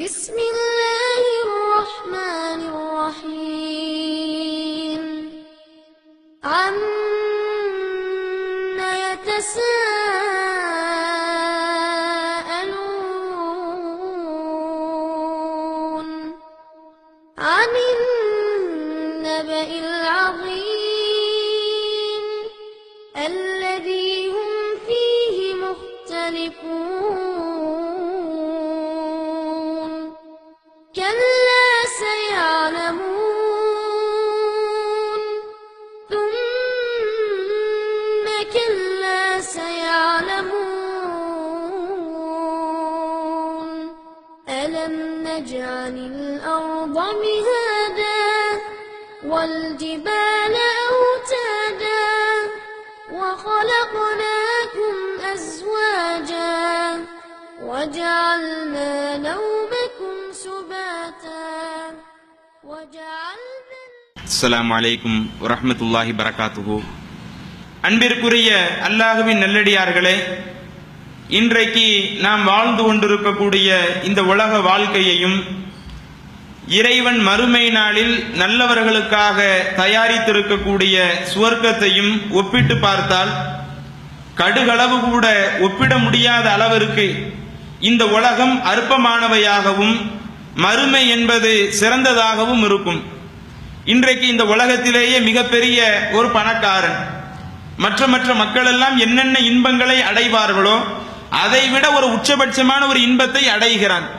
بسم الله مهادا والجبال أوتادا وخلقناكم أزواجا وجعلنا نومكم سباتا وجعلنا அஸ்ஸலாமு அலைக்கும் வரஹ்மத்துல்லாஹி பரகாத்துஹு அன்பிற்குரிய அல்லாஹுவின் நல்லடியார்களே இன்றைக்கு நாம் வாழ்ந்து கொண்டிருக்கக்கூடிய இந்த உலக வாழ்க்கையையும் இறைவன் மறுமை நாளில் நல்லவர்களுக்காக தயாரித்திருக்கக்கூடிய சுவர்க்கத்தையும் ஒப்பிட்டு பார்த்தால் கடுகளவு கூட ஒப்பிட முடியாத அளவிற்கு இந்த உலகம் அற்பமானவையாகவும் மறுமை என்பது சிறந்ததாகவும் இருக்கும். இன்றைக்கு இந்த உலகத்திலேயே மிகப்பெரிய ஒரு பணக்காரன். மற்ற மற்ற மக்கள் எல்லாம் என்னென்ன இன்பங்களை அடைவார்களோ அதை விட ஒரு உச்சபட்சமான ஒரு இன்பத்தை அடைகிறான்.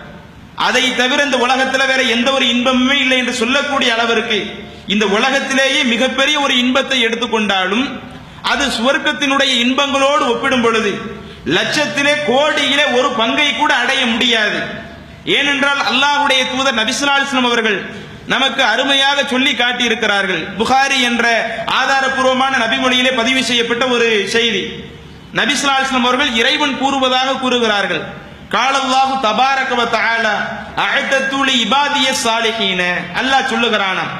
அதை தவிர இந்த உலகத்துல வேற எந்த ஒரு இன்பமுமே இல்லை என்று சொல்லக்கூடிய அளவிற்கு இந்த உலகத்திலேயே மிகப்பெரிய ஒரு இன்பத்தை எடுத்துக்கொண்டாலும் அது சுவர்க்கத்தினுடைய இன்பங்களோடு ஒப்பிடும் பொழுது லட்சத்திலே கோடியிலே ஒரு பங்கை கூட அடைய முடியாது. ஏனென்றால் அல்லாஹ்வுடைய தூதர் நபிசுலாஸ்லம் அவர்கள் நமக்கு அருமையாக சொல்லி காட்டியிருக்கிறார்கள். புகாரி என்ற ஆதாரபூர்வமான நபிமொழியிலே பதிவு செய்யப்பட்ட ஒரு செய்தி. நபிசுலாஸ்லம் அவர்கள் இறைவன் கூறுவதாக கூறுகிறார்கள். காலல்லாஹு தபாரக வ தஆலா அஅத்தத்துலி இபாதிய சாலிஹீன. அல்லாஹ் சொல்லுகிறானாம்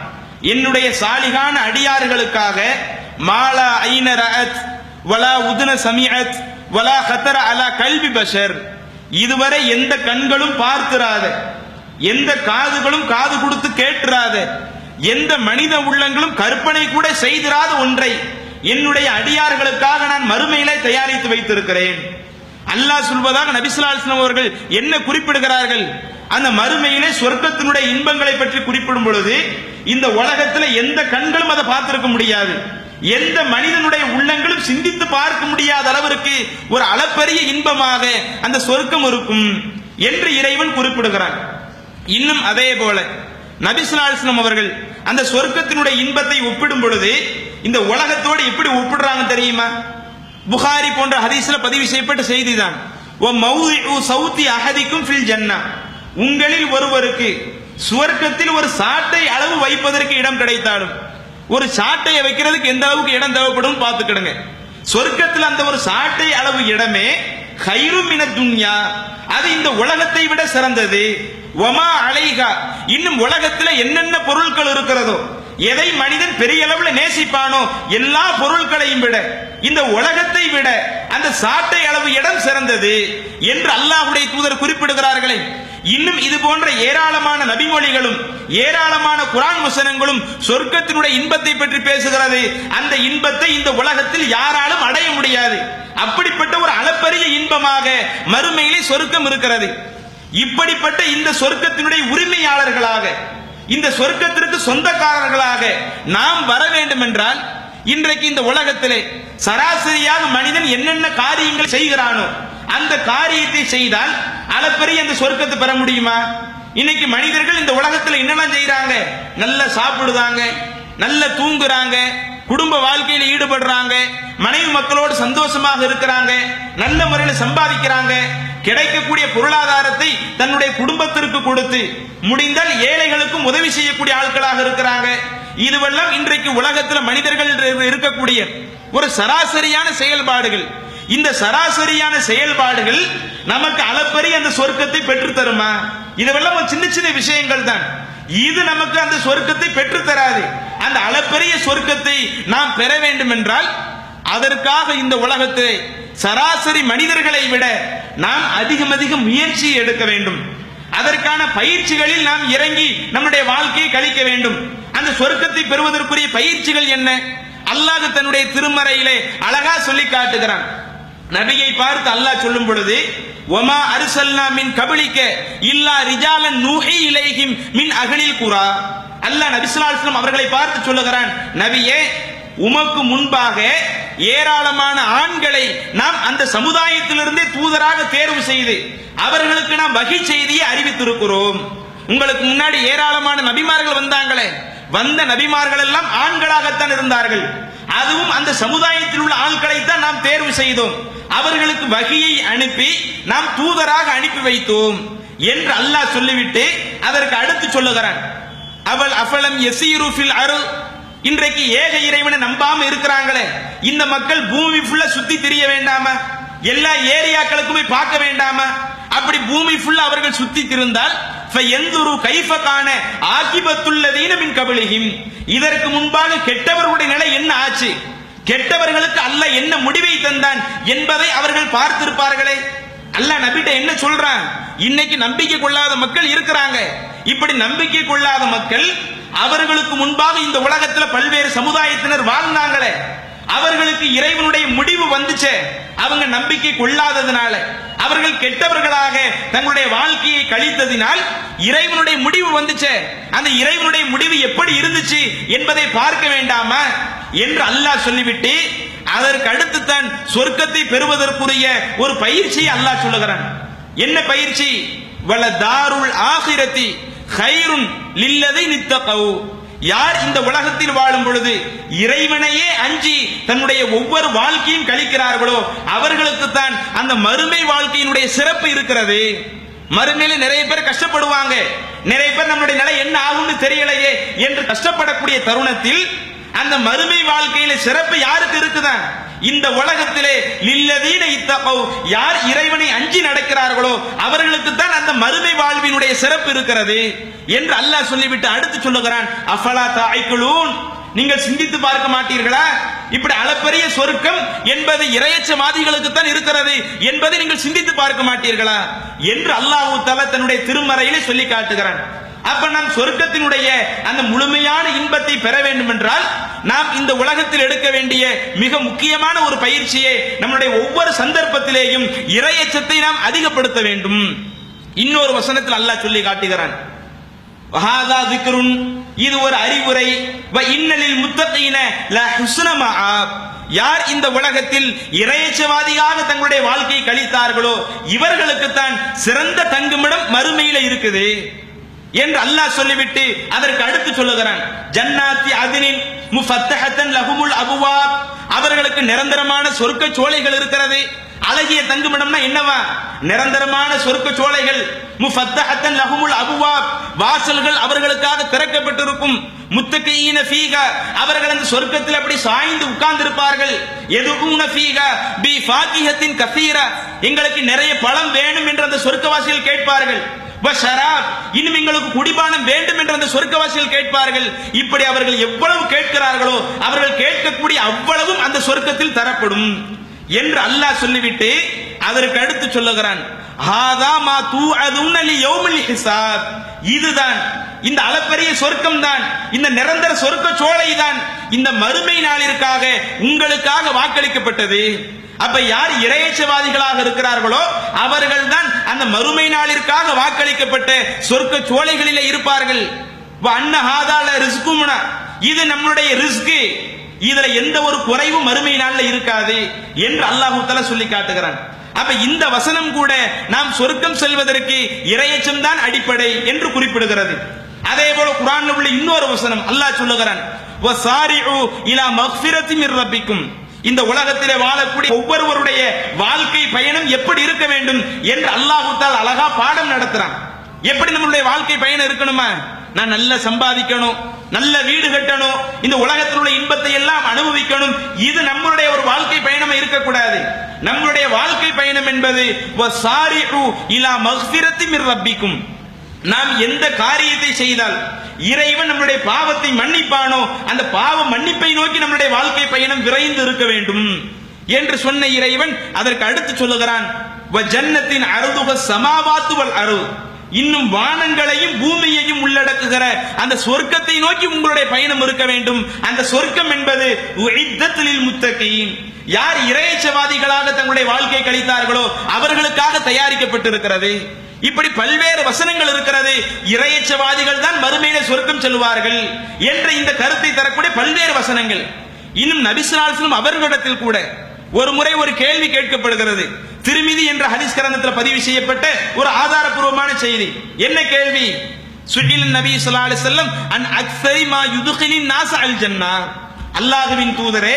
என்னுடைய சாலிகான அடியார்களுக்காக மாலா ஐன ரஅத் வலா உதுன சமிஅத் வலா கத்தர அலா கல்வி பஷர். இதுவரை எந்த கண்களும் பார்த்திராத எந்த காதுகளும் காது கொடுத்து கேட்டுறாத எந்த மனித உள்ளங்களும் கற்பனை கூட செய்திராத ஒன்றை என்னுடைய அடியார்களுக்காக நான் மறுமையிலே தயாரித்து வைத்திருக்கிறேன். அல்லாஹ் சொல்வதாக நபிசுல்லாஸ்லாம் அவர்கள் என்ன குறிப்பிடுகிறார்கள்? அந்த மறுமையிலே சொர்க்கத்தினுடைய இன்பங்களை பற்றி குறிப்பிடும் பொழுது இந்த உலகத்தில் எந்த கண்களும் அதை பார்த்திருக்க முடியாது. எந்த மனிதனுடைய உள்ளங்களும் சிந்தித்து பார்க்க முடியாத அளவிற்கு ஒரு அளப்பரிய இன்பமாக அந்த சொர்க்கம் இருக்கும் என்று இறைவன் குறிப்பிடுகிறான். இன்னும் அதே போல நபிசுலாஸ்லம் அவர்கள் அந்த சொர்க்கத்தினுடைய இன்பத்தை ஒப்பிடும் பொழுது இந்த உலகத்தோடு எப்படி ஒப்பிடுறாங்க தெரியுமா? புகாரி போன்ற ஹதீஸ்ல பதிவு செய்யப்பட்ட செய்திதான் ஓ மௌதிஉ ஃபில் ஜன்னா. உங்களில் ஒருவருக்கு சுவர்க்கத்தில் ஒரு சாட்டை அளவு வைப்பதற்கு இடம் கிடைத்தாலும் ஒரு சாட்டையை வைக்கிறதுக்கு எந்த அளவுக்கு இடம் தேவைப்படும் பார்த்துக்கிடுங்க. சொர்க்கத்தில் அந்த ஒரு சாட்டை அளவு இடமே ஹைரும் இன துன்யா. அது இந்த உலகத்தை விட சிறந்தது. ஒமா அலைகா இன்னும் உலகத்தில் என்னென்ன பொருட்கள் இருக்கிறதோ எதை மனிதன் பெரிய அளவில் நேசிப்பானோ எல்லா பொருட்களையும் விட இந்த உலகத்தை விட அந்த சாட்டை அளவு இடம் சிறந்தது என்று அல்லாஹ்வுடைய தூதர் குறிப்பிடுகிறார்களே. இன்னும் இது போன்ற ஏராளமான நபிமொழிகளும் ஏராளமான குரான் வசனங்களும் சொர்க்கத்தினுடைய இன்பத்தை பற்றி பேசுகிறது. அந்த இன்பத்தை இந்த உலகத்தில் யாராலும் அடைய முடியாது. அப்படிப்பட்ட ஒரு அளப்பரிய இன்பமாக மறுமையிலே சொர்க்கம் இருக்கிறது. இப்படிப்பட்ட இந்த சொர்க்கத்தினுடைய உரிமையாளர்களாக இந்த சொர்க்கத்திற்கு சொந்தக்காரர்களாக நாம் வர வேண்டும் என்றால் இன்றைக்கு இந்த உலகத்திலே சராசரியாக மனிதன் என்னென்ன காரியங்கள் செய்கிறானோ அந்த காரியத்தை செய்தால் அளப்பரிய அந்த சொர்க்கத்தை பெற முடியுமா? இன்னைக்கு மனிதர்கள் இந்த உலகத்துல என்னெல்லாம் செய்யறாங்க நல்லா சாப்பிடுதாங்க நல்ல தூங்குறாங்க குடும்ப வாழ்க்கையில ஈடுபடுறாங்க மனைவி மக்களோடு சந்தோஷமாக இருக்கிறாங்க நல்ல முறையில் சம்பாதிக்கிறாங்க கிடைக்கக்கூடிய பொருளாதாரத்தை தன்னுடைய குடும்பத்திற்கு கொடுத்து முடிந்தால் ஏழைகளுக்கும் உதவி செய்யக்கூடிய ஆட்களாக இருக்கிறாங்க. இதுவெல்லாம் இன்றைக்கு உலகத்தில் மனிதர்கள் இருக்கக்கூடிய ஒரு சராசரியான செயல்பாடுகள். இந்த சராசரியான செயல்பாடுகள் நமக்கு அளப்பரிய அந்த சொர்க்கத்தை பெற்று தருமா? இதுவெல்லாம் ஒரு சின்ன சின்ன விஷயங்கள் தான். இது நமக்கு அந்த சொர்க்கத்தை பெற்று தராது. அந்த அளப்பரிய சொர்க்கத்தை நாம் பெற வேண்டும் என்றால் அதற்காக இந்த உலகத்தை சராசரி மனிதர்களை விட நாம் அதிகம் அதிகம் முயற்சி எடுக்க வேண்டும். அதற்கான பயிற்சிகளில் நாம் இறங்கி நம்முடைய வாழ்க்கையை கழிக்க வேண்டும். அந்த சொர்க்கத்தை பெறுவதற்குரிய பயிற்சிகள் என்ன? அல்லாஹ் தன்னுடைய திருமறையிலே அழகா சொல்லி காட்டுகிறான். நபியை பார்த்து அல்லாஹ் சொல்லும் பொழுது ஒமா அரிசல்னா மின் கபலிக்க இல்லா ரிஜாலன் நூஹி இலைஹிம் மின் அகலில் குரா. அல்லாஹ் நபிசுல்லாஸ்லம் அவர்களை பார்த்து சொல்லுகிறான் நபியே உமக்கு முன்பாக ஏராளமான ஆண்களை நாம் அந்த சமுதாயத்திலிருந்தே தூதராக தேர்வு செய்து அவர்களுக்கு நாம் வகை செய்தியை அறிவித்திருக்கிறோம். உங்களுக்கு முன்னாடி ஏராளமான நபிமார்கள் வந்தாங்களே. வந்த நபிமார்கள் எல்லாம் ஆண்களாகத்தான் இருந்தார்கள். அதுவும் அந்த சமுதாயத்தில் உள்ள ஆட்களைத்தான் நாம் தேர்வு செய்தோம். அவர்களுக்கு வகையை அனுப்பி நாம் தூதராக அனுப்பி வைத்தோம் என்று அல்லாஹ் சொல்லிவிட்டு அதற்கு அடுத்து சொல்லுகிறான். அவள் அஃபலம் எசீரு ஃபில் அருள் இன்றைக்கு ஏக இறைவனை நம்பாம இருக்கிறாங்களே இந்த மக்கள் பூமி ஃபுல்லா சுத்தி தெரிய வேண்டாமா? எல்லா ஏரியாக்களுக்குமே பார்க்க வேண்டாமா? அப்படி பூமி ஃபுல்லா அவர்கள் சுத்தி திருந்தால் எந்தொரு கைஃப காண ஆக்கிபத்துள்ளதீன மின் கபலிஹிம். இதற்கு முன்பாக கெட்டவர்களுடைய நிலை என்ன ஆச்சு? கெட்டவர்களுக்கு அல்ல என்ன முடிவை தந்தான் என்பதை அவர்கள் பார்த்திருப்பார்களே. அல்லாஹ் நபிட்ட என்ன சொல்றான்? இன்னைக்கு நம்பிக்கை கொள்ளாத மக்கள் இருக்கிறாங்க. இப்படி நம்பிக்கை கொள்ளாத மக்கள் அவர்களுக்கு முன்பாக இந்த உலகத்துல பல்வேறு சமுதாயத்தினர் வாழ்ந்தாங்களே. அவர்களுக்கு இறைவனுடைய முடிவு வந்துச்சே. அவங்க நம்பிக்கை கொள்ளாததுனால அவர்கள் கெட்டவர்களாக தங்களுடைய வாழ்க்கையை கழித்ததினால் இறைவனுடைய முடிவு வந்துச்சே. அந்த இறைவனுடைய முடிவு எப்படி இருந்துச்சு என்பதை பார்க்க வேண்டாமா? என்று அல்லாஹ் சொல்லிவிட்டு அதற்கு அடுத்து தான் சொர்க்கத்தை பெறுவதற்குரிய ஒரு பயிற்சி அல்லாஹ் சொல்லுகிறான். என்ன பயிற்சி? வல தாருல் ஆகிரத்தி ஹைருன் லில்லதை நித்தகவு. யார் இந்த உலகத்தில் வாழும் பொழுது இறைவனையே அஞ்சி தன்னுடைய ஒவ்வொரு வாழ்க்கையும் கழிக்கிறார்களோ அவர்களுக்கு தான் அந்த மறுமை வாழ்க்கையினுடைய சிறப்பு இருக்கிறது. மறுமையில நிறைய பேர் கஷ்டப்படுவாங்க. நிறைய பேர் நம்முடைய நிலை என்ன ஆகும்னு தெரியலையே என்று கஷ்டப்படக்கூடிய தருணத்தில் அந்த மறுமை வாழ்க்கையில சிறப்பு யாருக்கு இருக்குதான் இந்த உலகத்திலே லில்லதீன இத்தகவ் யார் இறைவனை அஞ்சி நடக்கிறார்களோ அவர்களுக்கு தான் அந்த மறுமை வாழ்வினுடைய சிறப்பு இருக்கிறது என்று அல்லாஹ் சொல்லிவிட்டு அடுத்து சொல்லுகிறான் அஃபலா தாய்க்குலூன் நீங்கள் சிந்தித்து பார்க்க மாட்டீர்களா? இப்படி அளப்பரிய சொருக்கம் என்பது இரையச்சவாதிகளுக்கு தான் இருக்கிறது என்பதை நீங்கள் சிந்தித்து பார்க்க மாட்டீர்களா? என்று அல்லாஹு தலா தன்னுடைய திருமறையிலே சொல்லி காட்டுகிறான். அப்ப நாம் சொர்க்கத்தினுடைய அந்த முழுமையான இன்பத்தை பெற வேண்டும் என்றால் நாம் இந்த உலகத்தில் எடுக்க வேண்டிய மிக முக்கியமான ஒரு பயிற்சியை நம்முடைய ஒவ்வொரு சந்தர்ப்பத்திலேயும் இரையச்சத்தை நாம் அதிகப்படுத்த வேண்டும். இன்னொரு வசனத்தில் அல்லாஹ் சொல்லி காட்டுகிறான். வஹாதா திக்ருன். இது ஒரு அறிவுரை. வ இன்னலில் முத்தகீன ல ஹுஸ்ன யார் இந்த உலகத்தில் இறையச்சவாதியாக தங்களுடைய வாழ்க்கையை கழித்தார்களோ இவர்களுக்கு தான் சிறந்த தங்குமிடம் மறுமையில இருக்குது. என்று அல்லாஹ் சொல்லிவிட்டு அதற்கு அடுத்து சொல்லுகிறான். ஜன்னாத்தி அதினின் முஃபத்தஹத்தன் லஹுமுல் அபுவாப். அவர்களுக்கு நிரந்தரமான சொர்க்க சோலைகள் இருக்கிறது. அழகிய தங்குமிடம்னா என்னவா? நிரந்தரமான சொர்க்க சோலைகள். முஃபத்தஹத்தன் லஹுமுல் அபுவாப். வாசல்கள் அவர்களுக்காக திறக்கப்பட்டிருக்கும். முத்தகையின ஃபீக. அவர்கள் அந்த சொர்க்கத்தில் அப்படி சாய்ந்து உட்கார்ந்திருப்பார்கள். எதுவும் ஃபீக? பி ஃபாத்திஹத்தின் கசீர. எங்களுக்கு நிறைய பழம் வேணும் என்று அந்த சொர்க்கவாசிகள் கேட்பார்கள். இன்னும் எங்களுக்கு குடிபானம் வேண்டும் என்று அந்த சொர்க்கவாசிகள் கேட்பார்கள். இப்படி அவர்கள் எவ்வளவு கேட்கிறார்களோ அவர்கள் கேட்கக்கூடிய அவ்வளவும் அந்த சொர்க்கத்தில் தரப்படும் என்று அல்லாஹ் சொல்லிவிட்டு அதற்கு அடுத்து சொல்லுகிறான். மா தூ இதுதான். இந்த அளப்பரிய சொர்க்கம் தான் இந்த நிரந்தர சொர்க்க சோலை தான் இந்த மறுமை நாளிற்காக உங்களுக்காக வாக்களிக்கப்பட்டது. அப்ப யார் இரையச்சவாதிகளாக இருக்கிறார்களோ அவர்கள் தான் அந்த மறுமை நாளிற்காக வாக்களிக்கப்பட்ட சொர்க்க சோலைகளிலே இருப்பார்கள். அன்னஹாதால ரிஸ்குமுனா இது நம்மளுடைய ரிஸ்கு. இதுல எந்த ஒரு குறைவும் மறுமை நாள்ல இருக்காது என்று அல்லாஹு தஆலா சொல்லி காட்டுகிறான். அப்ப இந்த வசனம் கூட நாம் சொர்க்கம் செல்வதற்கு இரையச்சம் தான் அடிப்படை என்று குறிப்பிடுகிறது. அதே போல குரான்ல உள்ள இன்னொரு வசனம் அல்லாஹ் சொல்லுகிறான். வசாரிஉ இலா மக்ஃபிரத்தி மிர் ரப்பிக்கும். இந்த உலகத்திலே வாழக்கூடிய ஒவ்வொருவருடைய வாழ்க்கை பயணம் எப்படி இருக்க வேண்டும் என்று அல்லாஹுத்தால் அழகா பாடம் நடத்துறான். எப்படி நம்மளுடைய வாழ்க்கை பயணம் இருக்கணுமா? நான் நல்ல சம்பாதிக்கணும் நல்ல வீடு கட்டணும் இந்த உலகத்தில் உள்ள இன்பத்தை எல்லாம் அனுபவிக்கணும். இது நம்மளுடைய ஒரு வாழ்க்கை பயணம் இருக்கக்கூடாது. நம்மளுடைய வாழ்க்கை பயணம் என்பது இலா மக்ஃபிரத்தி ரப்பிக்கும். நாம் எந்த காரியத்தை செய்தால் இறைவன் நம்மளுடைய பாவத்தை மன்னிப்பானோ அந்த பாவ மன்னிப்பை நோக்கி நம்மளுடைய வாழ்க்கை பயணம் விரைந்து இருக்க வேண்டும் என்று சொன்ன இறைவன் அதற்கு அடுத்து சொல்லுகிறான் "வ ஜன்னத்தின் அருதுக சமாவாத்துவல் அரு. இன்னும் வானங்களையும் பூமியையும் உள்ளடக்குகிற அந்த சொர்க்கத்தை நோக்கி உங்களுடைய பயணம் இருக்க வேண்டும். அந்த சொர்க்கம் என்பது முத்தகையின் யார் இறையச்சவாதிகளாக தங்களுடைய வாழ்க்கை கழித்தார்களோ அவர்களுக்காக தயாரிக்கப்பட்டிருக்கிறது. இப்படி பல்வேறு வசனங்கள் இருக்கிறது. இறையச்சவாதிகள் தான் மறுமையில சொர்க்கம் செல்வார்கள் என்ற இந்த கருத்தை தரக்கூடிய பல்வேறு வசனங்கள். இன்னும் நபிசுலாசனம் அவர்களிடத்தில் கூட ஒரு முறை ஒரு கேள்வி கேட்கப்படுகிறது. திருமிதி என்ற ஹரிஸ் கிரந்தத்தில் பதிவு செய்யப்பட்ட ஒரு ஆதாரபூர்வமான செய்தி. என்ன கேள்வி? சுஹில் நபி ஸல்லல்லாஹு அலைஹி வஸல்லம் அன் அக்சரி மா யுதுகிலின் நாச அல் ஜன்னா? அல்லாஹுவின் தூதரே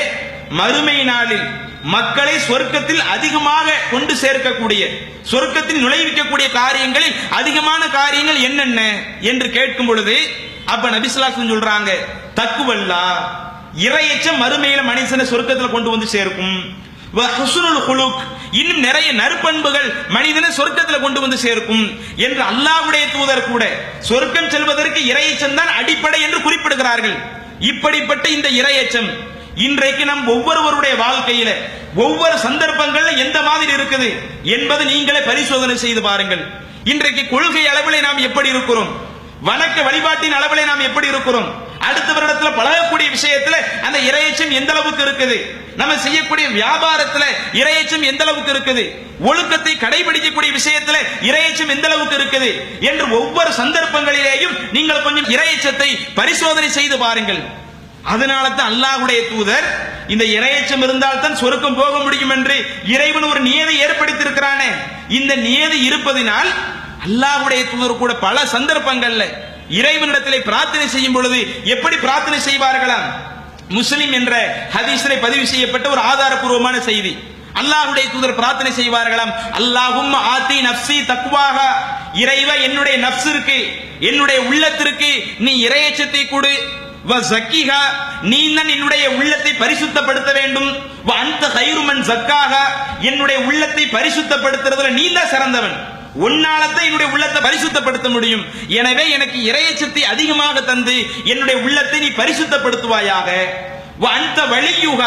மறுமை நாளில் மக்களை சொர்க்கத்தில் அதிகமாக கொண்டு சேர்க்கக்கூடிய சொர்க்கத்தில் நுழைவிக்கக்கூடிய காரியங்களில் அதிகமான காரியங்கள் என்னென்ன என்று கேட்கும் பொழுது அப்ப நபிசுலாசன் சொல்றாங்க தக்குவல்லா இறையச்சம் மறுமையில மனுஷனை சொர்க்கத்துல கொண்டு வந்து சேர்க்கும். வ குலுக் இன்னும் நிறைய நற்பண்புகள் மனிதனை சொர்க்கத்துல கொண்டு வந்து சேர்க்கும் என்று அல்லாஹ்வுடைய தூதர் கூட சொர்க்கம் செல்வதற்கு இறையச்சம் தான் அடிப்படை என்று குறிப்பிடுகிறார்கள். இப்படிப்பட்ட இந்த இறையச்சம் இன்றைக்கு நம் ஒவ்வொருவருடைய வாழ்க்கையில ஒவ்வொரு சந்தர்ப்பங்கள்ல எந்த மாதிரி இருக்குது என்பது நீங்களே பரிசோதனை செய்து பாருங்கள். இன்றைக்கு கொள்கை அளவில் நாம் எப்படி இருக்கிறோம்? வணக்க வழிபாட்டின் அளவில் நாம் எப்படி இருக்கிறோம்? அடுத்தவரிடத்துல பழகக்கூடிய விஷயத்துல அந்த இரையச்சம் எந்த அளவுக்கு இருக்குது? நம்ம செய்யக்கூடிய வியாபாரத்துல இரையச்சம் எந்த அளவுக்கு இருக்குது? ஒழுக்கத்தை கடைபிடிக்கக்கூடிய விஷயத்துல இரையச்சம் எந்த அளவுக்கு இருக்குது? என்று ஒவ்வொரு சந்தர்ப்பங்களிலேயும் நீங்கள் கொஞ்சம் இரையச்சத்தை பரிசோதனை செய்து பாருங்கள். அதனால தான் அல்லாஹுடைய தூதர் இந்த இரையச்சம் இருந்தால் தான் சொருக்கம் போக முடியும் என்று இறைவன் ஒரு நியதை ஏற்படுத்தியிருக்கிறானே. இந்த நியதி இருப்பதினால் அல்லாஹுடைய தூதர் கூட பல சந்தர்ப்பங்கள்ல இறைவனிடத்திலே பிரார்த்தனை செய்யும் பொழுது எப்படி பிரார்த்தனை செய்வார்களாம்? முஸ்லிம் என்ற ஹதீஸிலே பதிவு செய்யப்பட்ட ஒரு ஆதாரபூர்வமான செய்தி. அல்லாஹுடைய தூதர் பிரார்த்தனை செய்வார்களாம் அல்லாஹும் ஆத்தி நப்சி தக்குவாக இறைவ என்னுடைய நப்சிற்கு என்னுடைய உள்ளத்திற்கு நீ இறையச்சத்தை கொடு. நீ தான் என்னுடைய உள்ளத்தை பரிசுத்தப்படுத்த வேண்டும். வ அந்த ஹைருமன் சக்காக என்னுடைய உள்ளத்தை பரிசுத்தப்படுத்துறதுல நீ தான் சிறந்தவன். உன்னாலத்தான் என்னுடைய உள்ளத்தை பரிசுத்தப்படுத்த முடியும். எனவே எனக்கு இறையச்சத்தை அதிகமாக தந்து என்னுடைய உள்ளத்தை நீ பரிசுத்தப்படுத்துவாயாக. வ அந்த வழியுக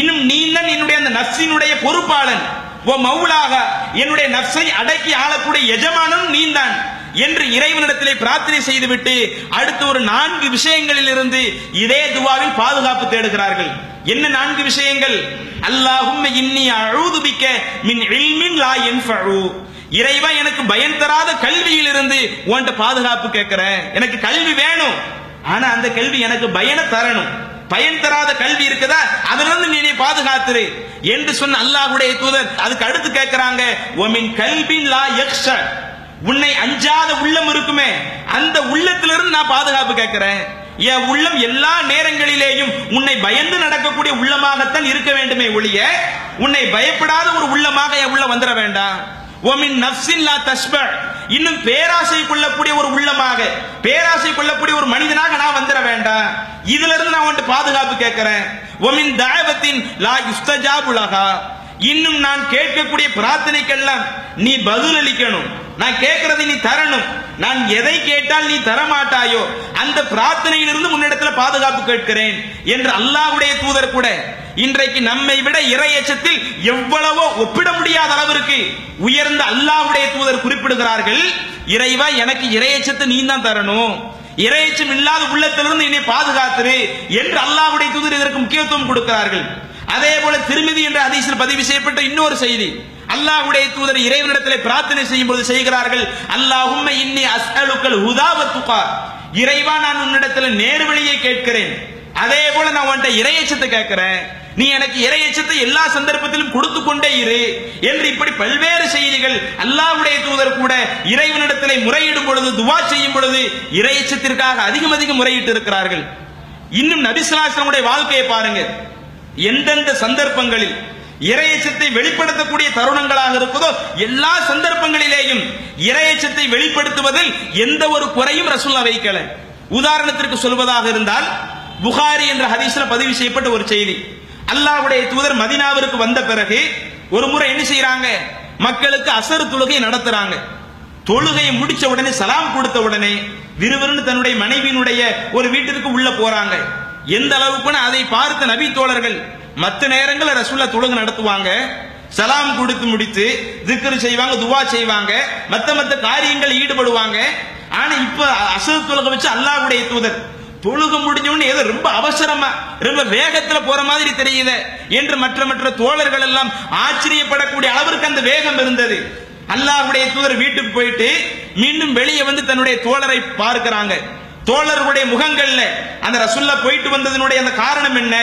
இன்னும் நீ தான் என்னுடைய அந்த நஃப்ஸினுடைய பொறுப்பாளன். ஓ மௌலாக என்னுடைய நஃப்ஸை அடக்கி ஆளக்கூடிய எஜமானும் நீந்தான். என்று இறைவனிடத்திலே பிரார்த்தனை செய்துவிட்டு அடுத்து ஒரு நான்கு விஷயங்களில் இருந்து இதே துவாவில் பாதுகாப்பு தேடுகிறார்கள். என்ன நான்கு விஷயங்கள்? அல்லாஹும் இன்னி அழுதுபிக்க மின் இல்மின் லா யன்ஃபஉ இறைவா எனக்கு பயன் தராத கல்வியில் இருந்து பாதுகாப்பு கேட்கிறேன் எனக்கு கல்வி வேணும். ஆனா அந்த கல்வி எனக்கு பயனை தரணும். பயன் தராத கல்வி இருக்குதா? அதிலிருந்து நீ பாதுகாத்துரு என்று சொன்ன அல்லாஹ்வுடைய தூதர் அதுக்கு அடுத்து கேட்கிறாங்க ஒமின் கல்வின் லா யக்ஷ. உன்னை அஞ்சாத உள்ளம் இருக்குமே. அந்த உள்ளத்திலிருந்து நான் பாதுகாப்பு கேட்கிறேன். என் உள்ளம் எல்லா நேரங்களிலேயும் உன்னை பயந்து நடக்கக்கூடிய உள்ளமாகத்தான் இருக்க வேண்டுமே ஒழிய உன்னை பயப்படாத ஒரு உள்ளமாக என் உள்ள வந்துட வேண்டாம். ஒமின் நப்சின் லா இன்னும் பேராசை கொள்ளக்கூடிய ஒரு உள்ளமாக பேராசை கொள்ளக்கூடிய ஒரு மனிதனாக நான் வந்துட வேண்டாம். இதுல இருந்து நான் உன்ட்டு பாதுகாப்பு கேட்கிறேன். ஒமின் தாவத்தின் லா யுஸ்தஜாபுலகா இன்னும் நான் கேட்கக்கூடிய பிரார்த்தனைக்கெல்லாம் நீ பதில் அளிக்கணும் நான் கேட்கறதை நீ தரணும். நான் எதை கேட்டால் நீ தரமாட்டாயோ அந்த பிரார்த்தனையிலிருந்து முன்னிடத்துல பாதுகாப்பு கேட்கிறேன் என்று அல்லாஹ்வுடைய தூதர் கூட இன்றைக்கு நம்மை விட இறையச்சத்தில் எவ்வளவோ ஒப்பிட முடியாத அளவிற்கு உயர்ந்த அல்லாஹ்வுடைய தூதர் குறிப்பிடுகிறார்கள். இறைவா எனக்கு இறையச்சத்தை நீ தான் தரணும். இறையச்சம் இல்லாத உள்ளத்திலிருந்து என்னை பாதுகாத்துரு என்று அல்லாஹ்வுடைய தூதர் இதற்கு முக்கியத்துவம் கொடுக்கிறார்கள். அதே போல திருமதி என்ற அதிசயில் பதிவு செய்யப்பட்ட இன்னொரு செய்தி. அல்லாஹ்வுடைய தூதர் இறைவனிடத்தில் பிரார்த்தனை செய்யும் போது செய்கிறார்கள் அல்லாஹும் இன்னி அஸ்அலுக்கல் ஹுதாவத்துகா இறைவா நான் உன்னிடத்தில் நேர்வழியை கேட்கிறேன். அதே போல நான் உன்கிட்ட இறையச்சத்தை கேட்கிறேன். நீ எனக்கு இறையச்சத்தை எல்லா சந்தர்ப்பத்திலும் கொடுத்து கொண்டே இரு என்று இப்படி பல்வேறு செய்திகள் அல்லாஹ்வுடைய தூதர் கூட இறைவனிடத்திலே முறையிடும் பொழுது துவா செய்யும் பொழுது இறையச்சத்திற்காக அதிகம் அதிகம் முறையிட்டு இருக்கிறார்கள் இன்னும் நபிசுலாசனுடைய வாழ்க்கையை பாருங்க எந்தெந்த சந்தர்ப்பங்களில் இறையச்சத்தை வெளிப்படுத்தக்கூடிய தருணங்களாக இருக்குதோ எல்லா சந்தர்ப்பங்களிலேயும் இறையச்சத்தை வெளிப்படுத்துவதில் எந்த ஒரு குறையும் ரசுல்லா வைக்கல உதாரணத்திற்கு சொல்வதாக இருந்தால் புகாரி என்ற ஹதீஸ்ல பதிவு செய்யப்பட்ட ஒரு செய்தி. அல்லாவுடைய தூதர் மதினாவிற்கு வந்த பிறகு ஒரு முறை என்ன செய்யறாங்க மக்களுக்கு அசர் தொழுகை நடத்துறாங்க. தொழுகையை முடிச்ச உடனே சலாம் கொடுத்த உடனே விறுவிறுன்னு தன்னுடைய மனைவியினுடைய ஒரு வீட்டிற்கு உள்ள போறாங்க. எந்த அளவுக்குன்னு அதை பார்த்த நபி தோழர்கள் மற்ற நேரங்களில் ரசூல்லா தொழுகு நடத்துவாங்க சலாம் கொடுத்து முடித்து திக்ரு செய்வாங்க துவா செய்வாங்க மற்ற மற்ற காரியங்கள் ஈடுபடுவாங்க. ஆனா இப்ப அசது தொழுக வச்சு அல்லாவுடைய தூதர் தொழுக முடிஞ்சவொன்னு ஏதோ ரொம்ப அவசரமா ரொம்ப வேகத்துல போற மாதிரி தெரியுது என்று மற்ற மற்ற தோழர்கள் எல்லாம் ஆச்சரியப்படக்கூடிய அளவிற்கு அந்த வேகம் இருந்தது. அல்லாஹ்வுடைய தூதர் வீட்டுக்கு போயிட்டு மீண்டும் வெளியே வந்து தன்னுடைய தோழரை பார்க்கிறாங்க. தோழர்களுடைய முகங்கள்ல அந்த ரசுல்லா போயிட்டு வந்ததனுடைய அந்த காரணம் என்ன?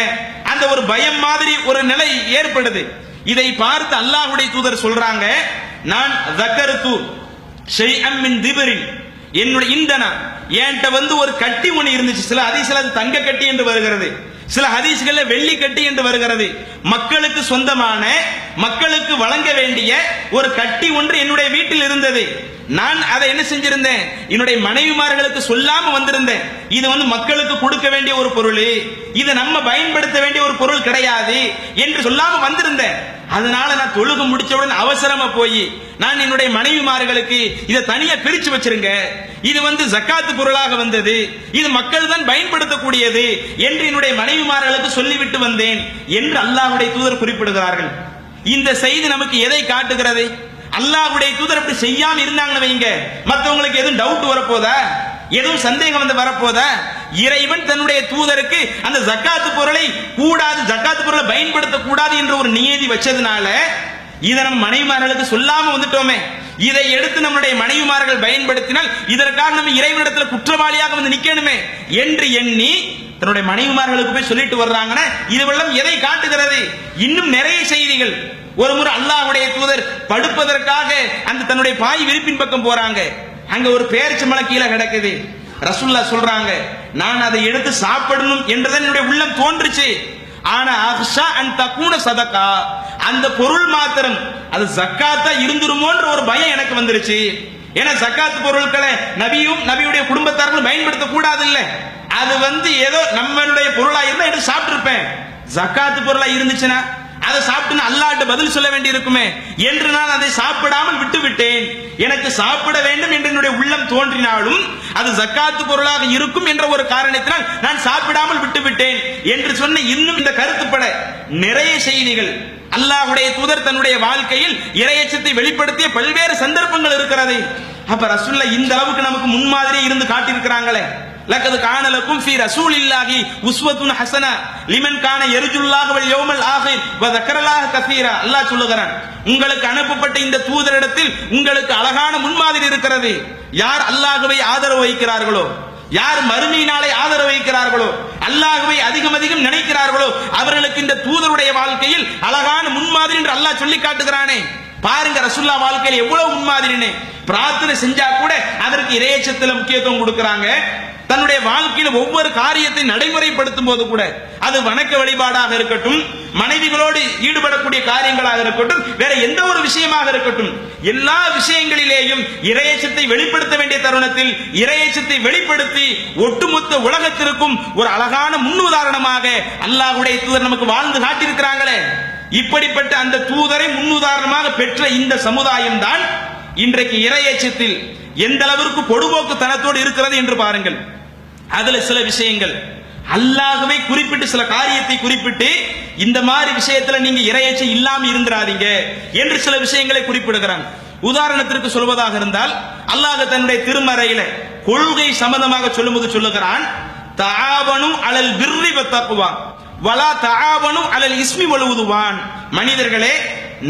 அந்த ஒரு பயம் மாதிரி ஒரு நிலை ஏற்படுது. இதை பார்த்து அல்லாஹுடைய தூதர் சொல்றாங்க நான் தக்கருத்து ஷைஅம் மின் திபரின். என்னுடைய இந்தனா என்கிட்ட வந்து ஒரு கட்டி ஒன்று இருந்துச்சு. சில ஹதீஸ்ல அது தங்க கட்டி என்று வருகிறது. சில ஹதீஸ்கள்ல வெள்ளி கட்டி என்று வருகிறது. மக்களுக்கு சொந்தமான மக்களுக்கு வழங்க வேண்டிய ஒரு கட்டி ஒன்று என்னுடைய வீட்டில் இருந்தது. நான் அதை என்ன செஞ்சிருந்தேன்? என்னுடைய மனைவிமார்களுக்கு சொல்லாம வந்திருந்தேன். இது வந்து மக்களுக்கு கொடுக்க வேண்டிய ஒரு பொருள். இது நம்ம பயன்படுத்த வேண்டிய ஒரு பொருள் கிடையாது என்று சொல்லாம வந்திருந்தேன். அதனால நான் தொழுகு முடிச்சவுடன் அவசரமா போய் நான் என்னுடைய மனைவிமார்களுக்கு இதை தனியா பிரிச்சு வச்சிருங்க. இது வந்து ஜக்காத்து பொருளாக வந்தது. இது மக்கள் தான் பயன்படுத்தக்கூடியது என்று என்னுடைய மனைவிமார்களுக்கு சொல்லிவிட்டு வந்தேன் என்று அல்லாஹுடைய தூதர் குறிப்பிடுகிறார்கள். இந்த செய்தி நமக்கு எதை காட்டுகிறது? அல்லாஹுடைய தூதர் அப்படி செய்யாம இருந்தாங்கன்னு வைங்க. மற்றவங்களுக்கு எதுவும் டவுட் வரப்போதா? எதுவும் சந்தேகம் வந்து வரப்போதா? இறைவன் தன்னுடைய தூதருக்கு அந்த ஜக்காத்து பொருளை கூடாது ஜக்காத்து பொருளை பயன்படுத்த கூடாது என்ற ஒரு நியதி வச்சதுனால இதை நம்ம மனைவிமார்களுக்கு சொல்லாம வந்துட்டோமே. இதை எடுத்து நம்முடைய மனைவிமார்கள் பயன்படுத்தினால் இதற்காக நம்ம இறைவனிடத்துல குற்றவாளியாக வந்து நிக்கணுமே என்று எண்ணி தன்னுடைய மனைவிமார்களுக்கு போய் சொல்லிட்டு வர்றாங்கன்னா இதுவெல்லாம் எதை காட்டுகிறது? இன்னும் நிறைய செய்திகள். ஒரு முறை அல்லாஹுடைய தூதர் படுப்பதற்காக அந்த தன்னுடைய பாய் விரிப்பின் பக்கம் போறாங்க. அங்க ஒரு பேரிச்சம்பளம் கீழே கிடக்குது. ரசுல்லா சொல்றாங்க நான் அதை எடுத்து சாப்பிடணும் என்றுதான் என்னுடைய உள்ளம் தோன்றுச்சு. ஆனா அஹ்ஷா அண்ட் தக்கூன சதக்கா அந்த பொருள் மாத்திரம் அது ஜக்காத்தா இருந்துருமோன்ற ஒரு பயம் எனக்கு வந்துருச்சு. ஏன்னா சக்காத்து பொருட்களை நபியும் நபியுடைய குடும்பத்தார்களும் பயன்படுத்த கூடாது இல்ல அது வந்து ஏதோ நம்மளுடைய பொருளா இருந்தா எடுத்து சாப்பிட்டிருப்பேன். ஜக்காத்து பொருளா இருந்துச்சுன்னா அதை சாப்பிட்டு அல்லாட்ட பதில் சொல்ல வேண்டி இருக்குமே என்று நான் அதை சாப்பிடாமல் விட்டு விட்டேன் எனக்கு சாப்பிட வேண்டும் என்று என்னுடைய உள்ளம் தோன்றினாலும் அது ஜக்காத்து பொருளாக இருக்கும் என்ற ஒரு காரணத்தினால் நான் சாப்பிடாமல் விட்டுவிட்டேன் என்று சொன்ன இன்னும் இந்த கருத்துப்பட நிறைய செய்திகள் அல்லாஹ்வுடைய தூதர் தன்னுடைய வாழ்க்கையில் இரையச்சத்தை வெளிப்படுத்திய பல்வேறு சந்தர்ப்பங்கள் இருக்கிறது. அப்ப ரசுல்லா இந்த அளவுக்கு நமக்கு முன்மாதிரி இருந்து காட்டியிருக்கிறாங்களே. லக்கது காணலக்கும் ஃபீ ரசூலில்லாஹி உஸ்வத்துன் ஹசனா. லிமன் கான எருஜுல்லாஹ் வல் யௌமல் ஆகிர் வ தக்கரல்லாஹ் கசீரா. அல்லாஹ் சொல்லுகிறான் உங்களுக்கு அனுப்பப்பட்ட இந்த தூதரிடத்தில் உங்களுக்கு அழகான முன்மாதிரி இருக்கிறது. யார் அல்லாஹுவை ஆதரவு வைக்கிறார்களோ யார் மறுமை நாளை ஆதரவு வைக்கிறார்களோ அல்லாஹுவை அதிகம் அதிகம் நினைக்கிறார்களோ அவர்களுக்கு இந்த தூதருடைய வாழ்க்கையில் அழகான முன்மாதிரி என்று அல்லாஹ் சொல்லி காட்டுகிறானே. பாருங்க ரசுல்லா வாழ்க்கையில் எவ்வளவு முன்மாதிரின்னு. பிரார்த்தனை செஞ்சா கூட அதற்கு இறையச்சத்துல முக்கியத்துவம் கொடுக்கறாங்க. தன்னுடைய வாழ்க்கையில ஒவ்வொரு காரியத்தை நடைமுறைப்படுத்தும் போது கூட அது வணக்க வழிபாடாக இருக்கட்டும் மனைவிகளோடு ஈடுபடக்கூடிய காரியங்களாக இருக்கட்டும் வேற எந்த ஒரு விஷயமாக இருக்கட்டும் எல்லா விஷயங்களிலேயும் இறையச்சத்தை வெளிப்படுத்த வேண்டிய தருணத்தில் இறையச்சத்தை வெளிப்படுத்தி ஒட்டுமொத்த உலகத்திற்கும் ஒரு அழகான முன்னுதாரணமாக அல்லாஹ்வுடைய தூதர் நமக்கு வாழ்ந்து காட்டியிருக்கிறாங்களே இப்படிப்பட்ட அந்த தூதரை முன்னுதாரணமாக பெற்ற இந்த சமுதாயம் தான் இன்றைக்கு இறையச்சத்தில் எந்த அளவிற்கு பொடுபோக்கு தனத்தோடு இருக்கிறது என்று பாருங்கள். அதுல சில விஷயங்கள். அல்லாகவே குறிப்பிட்டு சில காரியத்தை குறிப்பிட்டு இந்த மாதிரி விஷயத்துல நீங்க இறையச்சம் இல்லாம இருந்துராதீங்க என்று சில விஷயங்களை குறிப்பிடுகிறாங்க. உதாரணத்திற்கு சொல்வதாக இருந்தால் அல்லாஹ் தன்னுடைய திருமறையில கொள்கை சம்பந்தமாக சொல்லும்போது சொல்லுகிறான் தாவனு அலல் விர்ரி தப்புவான் வலா தாவனு அலல் இஸ்மி வலுவுதுவான். மனிதர்களே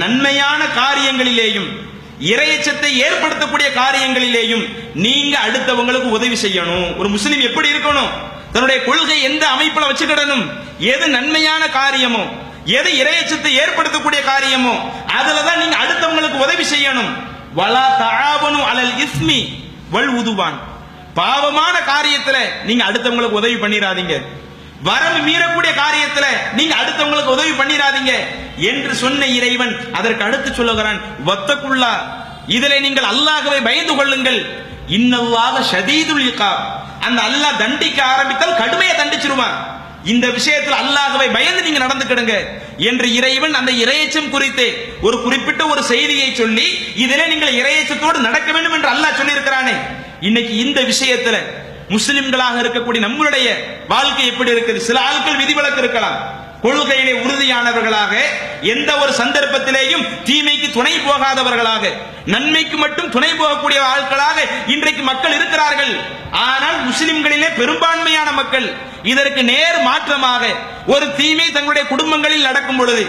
நன்மையான காரியங்களிலேயும் இறையச்சத்தை ஏற்படுத்தக்கூடிய காரியங்களிலேயும் நீங்க அடுத்தவங்களுக்கு உதவி செய்யணும். ஒரு முஸ்லீம் எப்படி இருக்கணும்? தன்னுடைய கொள்கை எந்த அமைப்புல வச்சுக்கிடணும்? எது நன்மையான காரியமோ? எது இறையச்சத்தை ஏற்படுத்தக்கூடிய காரியமோ? அதுலதான் நீங்க அடுத்தவங்களுக்கு உதவி செய்யணும். வலா தஆவனு அலல் இஸ்மி வல் உதுவான். பாவமான காரியத்துல நீங்க அடுத்தவங்களுக்கு உதவி பண்ணிடாதீங்க வரம்பு மீறக்கூடிய காரியத்துல நீங்க அடுத்தவங்களுக்கு உதவி பண்ணிடாதீங்க என்று சொன்ன இறைவன் அதற்கு அடுத்து சொல்லுகிறான் வத்தக்குள்ளா இதில் நீங்கள் அல்லாஹ்வை பயந்து கொள்ளுங்கள். இன்னல்லாக ஷதீதுல் இகாப். அந்த அல்லாஹ் தண்டிக்க ஆரம்பித்தால் கடுமையை தண்டிச்சிருவான். இந்த விஷயத்தில் அல்லாஹ்வை பயந்து நீங்க நடந்துக்கிடுங்க என்று இறைவன் அந்த இறையச்சம் குறித்து ஒரு குறிப்பிட்ட ஒரு செய்தியை சொல்லி இதிலே நீங்கள் இறையச்சத்தோடு நடக்க வேண்டும் என்று அல்லாஹ் சொல்லியிருக்கிறானே. இன்னைக்கு இந்த விஷயத்துல முஸ்லிம்களாக இருக்கக்கூடிய நம்மளுடைய வாழ்க்கை எப்படி இருக்குது? சில ஆட்கள் விதிவிலக்கு இருக்கலாம் கொள்கையிலே உறுதியானவர்களாக எந்த ஒரு சந்தர்ப்பத்திலேயும் தீமைக்கு துணை போகாதவர்களாக நன்மைக்கு மட்டும் துணை போகக்கூடிய ஆட்களாக இன்றைக்கு மக்கள் இருக்கிறார்கள். ஆனால் முஸ்லிம்களிலே பெரும்பான்மையான மக்கள் இதற்கு நேர் மாற்றமாக ஒரு தீமை தங்களுடைய குடும்பங்களில் நடக்கும் பொழுது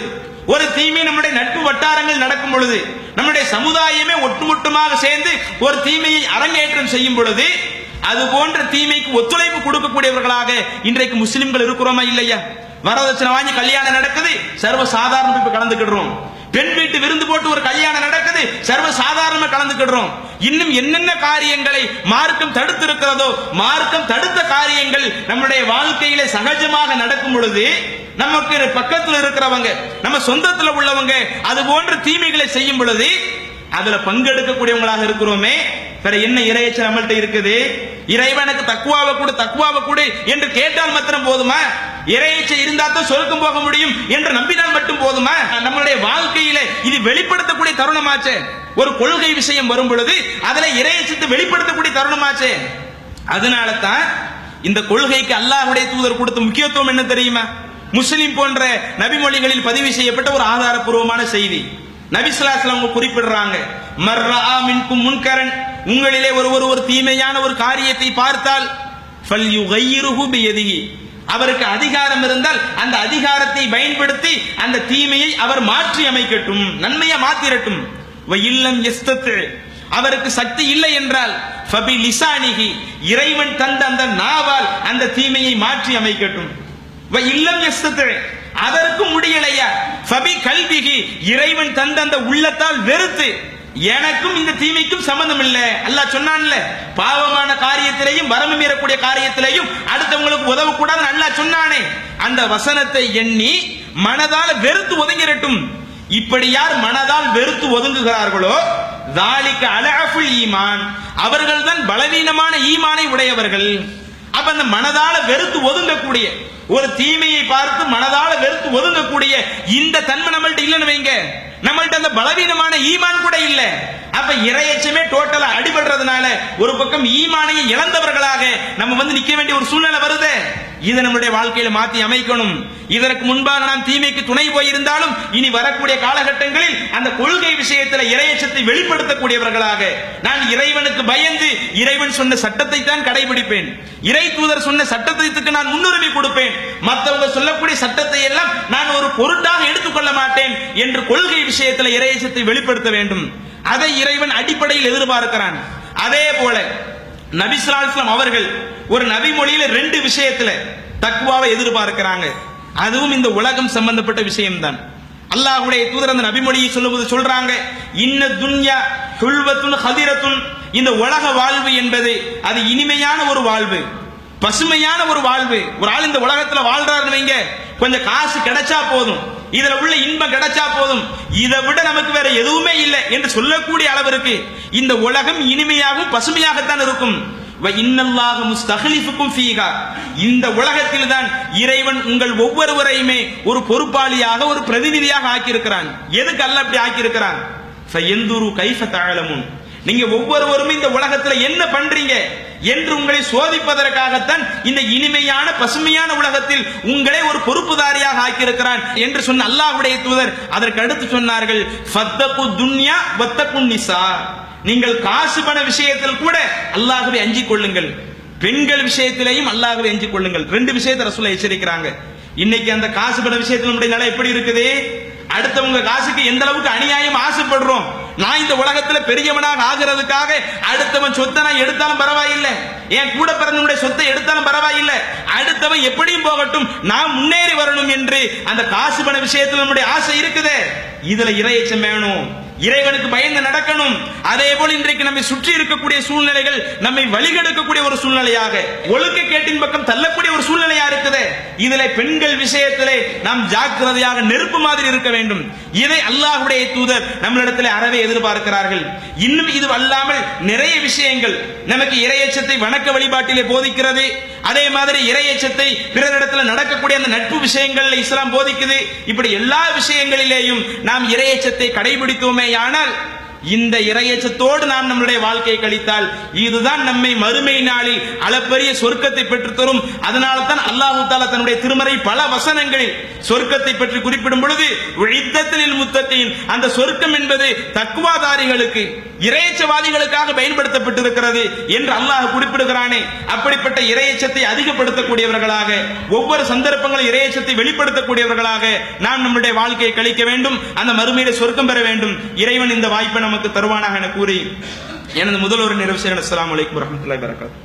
ஒரு தீமை நம்முடைய நட்பு வட்டாரங்கள் நடக்கும் பொழுது நம்முடைய சமுதாயமே ஒட்டுமொட்டமாக சேர்ந்து ஒரு தீமையை அரங்கேற்றம் செய்யும் பொழுது அது போன்ற தீமைக்கு ஒத்துழைப்பு கொடுக்கக்கூடியவர்களாக இன்றைக்கு முஸ்லிம்கள் இருக்கிறோமா இல்லையா? வரதட்சணை வாங்கி கல்யாணம் நடக்குது சர்வ சாதாரண இப்ப கலந்துக்கிடுறோம். பெண் வீட்டு விருந்து போட்டு ஒரு கல்யாணம் நடக்குது சர்வ சாதாரணமா கலந்துக்கிடுறோம். இன்னும் என்னென்ன காரியங்களை மார்க்கம் தடுத்து இருக்கிறதோ மார்க்கம் தடுத்த காரியங்கள் நம்முடைய வாழ்க்கையில சகஜமாக நடக்கும் பொழுது நமக்கு பக்கத்தில் இருக்கிறவங்க நம்ம சொந்தத்துல உள்ளவங்க அது போன்ற தீமைகளை செய்யும் பொழுது அதுல பங்கெடுக்கக்கூடியவங்களாக இருக்கிறோமே. வேற என்ன இறையச்சல் நம்மள்ட்ட இருக்குது? இறைவனுக்கு தக்குவாவை கொடு தக்குவாவை கொடு என்று கேட்டால் மாத்திரம் போதுமா? இறையச்சை இருந்தா தான் சொருக்கம் போக முடியும் என்று நம்பினால் மட்டும் போதுமா? நம்மளுடைய வாழ்க்கையில இது வெளிப்படுத்தக்கூடிய தருணமாச்சே. ஒரு கொள்கை விஷயம் வரும் பொழுது அதுல இறையச்சத்தை வெளிப்படுத்தக்கூடிய தருணமாச்சே. அதனால தான் இந்த கொள்கைக்கு அல்லாஹுடைய தூதர் கொடுத்த முக்கியத்துவம் என்ன தெரியுமா? முஸ்லிம் போன்ற நபிமொழிகளில் பதிவு செய்யப்பட்ட ஒரு ஆதாரப்பூர்வமான செய்தி. நபிசுலாஸ்ல அவங்க குறிப்பிடுறாங்க. மர்ரா மின்கும் முன்கரன். உங்களிலே ஒருவர் ஒரு தீமையான ஒரு காரியத்தை பார்த்தால் ஃபல்யுகையிருஹு பியதிஹி. அவருக்கு அதிகாரம் இருந்தால் அந்த அதிகாரத்தை பயன்படுத்தி அந்த தீமையை அவர் மாற்றி அமைக்கட்டும் நன்மையை மாத்திரட்டும். வ இல்லம் எஸ்தத்து. அவருக்கு சக்தி இல்லை என்றால் ஃபபி லிசானிகி இறைவன் தந்த அந்த நாவால் அந்த தீமையை மாற்றி அமைக்கட்டும் வ இல்லம் எஸ்தத்து. அதற்கு முடியலையா? ஃபபி கல்விகி இறைவன் தந்த அந்த உள்ளத்தால் வெறுத்து எனக்கும் இந்த தீமைக்கும் சம்பந்தம் இல்ல அல்லாஹ் சொன்னான்ல பாவமான காரியத்திலையும் வரம்பு மீறக்கூடிய காரியத்திலையும் அடுத்தவங்களுக்கு உதவக்கூடாதுன்னு அல்லாஹ் சொன்னானே. அந்த வசனத்தை எண்ணி மனதால் வெறுத்து ஒதுங்கிரட்டும் இப்படி யார் மனதால் வெறுத்து ஒதுங்குகிறார்களோ தாலிக்க அலஃபுல் ஈமான். அவர்கள் தான் பலவீனமான ஈமானை உடையவர்கள். அப்ப அந்த மனதால வெறுத்து ஒதுங்கக்கூடிய ஒரு தீமையை பார்த்து மனதால வெறுத்து ஒதுங்கக்கூடிய இந்த தன்மை நம்மள்ட்ட இல்லைன்னு வைங்க. நம்மள்ட்ட அந்த பலவீனமான ஈமான் கூட இல்ல. அப்ப இரையச்சமே டோட்டலா அடிபடுறதுனால ஒரு பக்கம் ஈமானையை இழந்தவர்களாக நம்ம வந்து நிக்க வேண்டிய ஒரு சூழ்நிலை வருது. இதை நம்மளுடைய வாழ்க்கையில மாத்தி அமைக்கணும். இதற்கு முன்பாக நாம் தீமைக்கு துணை போயிருந்தாலும் இனி வரக்கூடிய காலகட்டங்களில் அந்த கொள்கை விஷயத்துல இரையச்சத்தை வெளிப்படுத்தக்கூடியவர்களாக நான் இறைவனுக்கு பயந்து இறைவன் சொன்ன சட்டத்தை தான் கடைபிடிப்பேன். இறை தூதர் சொன்ன சட்டத்திற்கு நான் முன்னுரிமை கொடுப்பேன். மற்றவங்க சொல்லக்கூடிய சட்டத்தை எல்லாம் நான் ஒரு பொருட்டாக எடுத்துக்கொள்ள மாட்டேன் என்று கொள்கை விஷயத்துல இறையச்சத்தை வெளிப்படுத்த வேண்டும். அதை இறைவன் அடிப்படையில் எதிர்பார்க்கிறான். அதே போல நபிஸ்லாம் அவர்கள் ஒரு நபிமொழியில ரெண்டு விஷயத்துல தக்குவாவை எதிர்பார்க்கிறாங்க. அதுவும் இந்த உலகம் சம்பந்தப்பட்ட விஷயம்தான். அல்லாஹுடைய தூதர் அந்த நபிமொழியை சொல்லும்போது சொல்றாங்க இன்ன துன்யா ஹுல்வத்துன் ஹதிரத்துன். இந்த உலக வாழ்வு என்பது அது இனிமையான ஒரு வாழ்வு. பசுமையான ஒரு வாழ்வு. ஒரு ஆள் இந்த உலகத்துல வாழ்றாருன்னு வைங்க. கொஞ்சம் காசு கிடைச்சா போதும். இதுல உள்ள இன்பம் கிடைச்சா போதும். இதை விட நமக்கு வேற எதுவுமே இல்லை என்று சொல்லக்கூடிய அளவிற்கு இந்த உலகம் இனிமையாகவும் பசுமையாகத்தான் இருக்கும். இந்த உலகத்தில் தான் இறைவன் உங்கள் ஒவ்வொருவரையுமே ஒரு பொறுப்பாளியாக ஒரு பிரதிநிதியாக ஆக்கியிருக்கிறான். எதுக்கு அல்ல அப்படி ஆக்கியிருக்கிறான்? ஃபயந்துரு கைஃப தஅலமுன். நீங்க ஒவ்வொருவரும் இந்த உலகத்துல என்ன பண்றீங்க என்று உங்களை சோதிப்பதற்காகத்தான் இந்த இனிமையான பசுமையான உலகத்தில் உங்களை ஒரு பொறுப்புதாரியாக ஆக்கியிருக்கிறான் என்று சொன்ன அல்லாஹுடைய தூதர். அதற்கு அடுத்து சொன்னார்கள் ஃபத்தகு துன்யா வத்தகு நிசா. நீங்கள் காசு பண விஷயத்தில் கூட அல்லாஹுவை அஞ்சிக் கொள்ளுங்கள். பெண்கள் விஷயத்திலேயும் அல்லாஹுவை அஞ்சிக் கொள்ளுங்கள். ரெண்டு விஷயத்தை ரசூலை எச்சரிக்கிறாங்க. இன்னைக்கு அந்த காசு பண விஷயத்தில் நம்முடைய நிலை எப்படி இருக்குது? அடுத்தவங்க காசுக்கு எந்த அளவுக்கு அநியாயம் ஆசைப்படுறோம்? நான் இந்த உலகத்துல பெரியவனாக ஆகிறதுக்காக அடுத்தவன் சொத்தை நான் எடுத்தாலும் பரவாயில்லை. என் கூட பிறந்தவனுடைய சொத்தை எடுத்தாலும் பரவாயில்லை. அடுத்தவன் எப்படியும் போகட்டும் நான் முன்னேறி வரணும் என்று அந்த காசு பண விஷயத்தில் நம்முடைய ஆசை இருக்குதே. இதுல இறையச்சம் வேணும். இறைவனுக்கு பயந்து நடக்கணும். அதே போல் இன்றைக்கு நம்மை சுற்றி இருக்கக்கூடிய சூழ்நிலைகள் நம்மை வழிகெடுக்கக்கூடிய ஒரு சூழ்நிலையாக ஒழுக்க கேட்டின் பக்கம் தள்ளக்கூடிய ஒரு சூழ்நிலையா இருக்குது. இதுல பெண்கள் விஷயத்திலே நாம் ஜாக்கிரதையாக நெருப்பு மாதிரி இருக்க வேண்டும். இதை அல்லாஹுடைய தூதர் நம்மளிடத்தில் அறவே எதிர்பார்க்கிறார்கள். இன்னும் இது அல்லாமல் நிறைய விஷயங்கள் நமக்கு இறையச்சத்தை வணக்க வழிபாட்டிலே போதிக்கிறது. அதே மாதிரி இறையச்சத்தை பிறரிடத்தில் நடக்கக்கூடிய அந்த நட்பு விஷயங்கள்ல இஸ்லாம் போதிக்குது. இப்படி எல்லா விஷயங்களிலேயும் நாம் இறையச்சத்தை கடைபிடித்தோமே ஆனால் இந்த இரையச்சத்தோடு நாம் நம்முடைய வாழ்க்கையை கழித்தால் இதுதான் நம்மை மறுமை நாளில் அளப்பரிய சொர்க்கத்தை பெற்று தரும் அதனால தான் அல்லாஹு தாலா தன்னுடைய திருமறை பல வசனங்களில் சொர்க்கத்தை பற்றி குறிப்பிடும் பொழுது முத்தத்தின் அந்த சொர்க்கம் என்பது தக்குவாதாரிகளுக்கு இறையச்சவாதிகளுக்காக பயன்படுத்தப்பட்டிருக்கிறது என்று அல்லாஹ் குறிப்பிடுகிறானே. அப்படிப்பட்ட இறையச்சத்தை அதிகப்படுத்தக்கூடியவர்களாக ஒவ்வொரு சந்தர்ப்பங்களும் இறையச்சத்தை வெளிப்படுத்தக்கூடியவர்களாக நாம் நம்முடைய வாழ்க்கையை கழிக்க வேண்டும். அந்த மறுமையில சொர்க்கம் பெற வேண்டும். இறைவன் இந்த வாய்ப்பை நமக்கு நமக்கு தருவானாக என கூறி எனது முதல்வர் நிறைவு செய்ய அஸ்லாம் வலைக்கம் வரமத்துல வரகாத்து